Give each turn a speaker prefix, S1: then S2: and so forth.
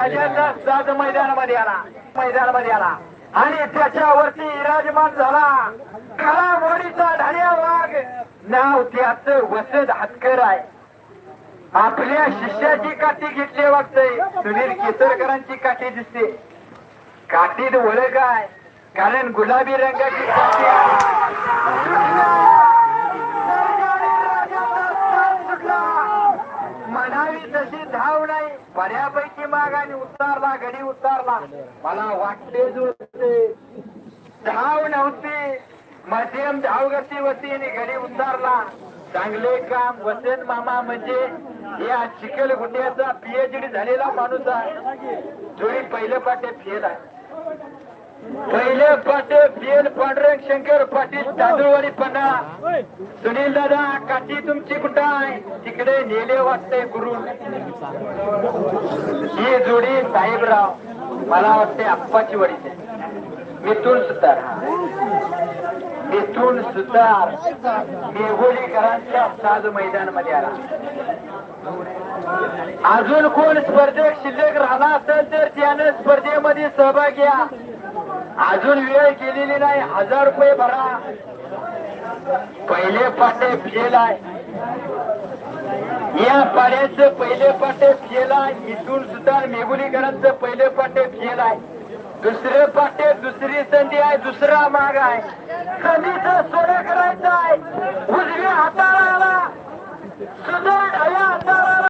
S1: राजाचा साज मैदानामध्ये आला. मैदानामध्ये आला. आणि त्याच्यावरती विराजमान झाला. काळामोडीचा ढाण्या वाघ. नाव त्याच वसंत हातकर आहे. आपल्या शिष्याची काठी घेतली वाटतंय. सुनील केसरकरांची काठी दिसते. काठीत ओळख आहे. कारण गुलाबी रंगाची काठी आहे. सुटला. म्हणावी तशी धाव नाही. बऱ्यापैकी मागाने उतारला घडी उतारला. मला वाटते जुळते. धाव नव्हती. मध्यम धावगती होती आणि घडी उतारला. चांगले काम वसंत मामा म्हणजे या चिखल गुंड्याचा पीएचडी झालेला माणूस आहे. जोडी पहिलं पाटे फेल आहे. पहिले पाटे फेल पांडुरंग शंकर पाटील तांदूळवाडी पन्हा सुनील दादा काठी तुमची कुठं आहे तिकडे नेले वाटते गुरु. ही जोडी साहेबराव मला वाटते आप्पाची वडील मिथून सुतार. मिथून सुतार. मेघोलीकरांच्या साज मैदानमध्ये आला. अजून कोण स्पर्धक शिल्लक राहणार असेल तर त्यानं स्पर्धेमध्ये सहभाग घ्या अजून वेळ गेलेली नाही. हजार रुपये भरा. पहिले पाटे फेल या पाड्याचं पहिले पाटे फेल आहे इथून सुद्धा मेघुलीकरांचं पहिले पाटे फेल आहे दुसरे पाटे दुसरी संधी आहे दुसरा माग आहे. संधीचं सोनं करायचं आहे. उजव्या हाताला सुद्धा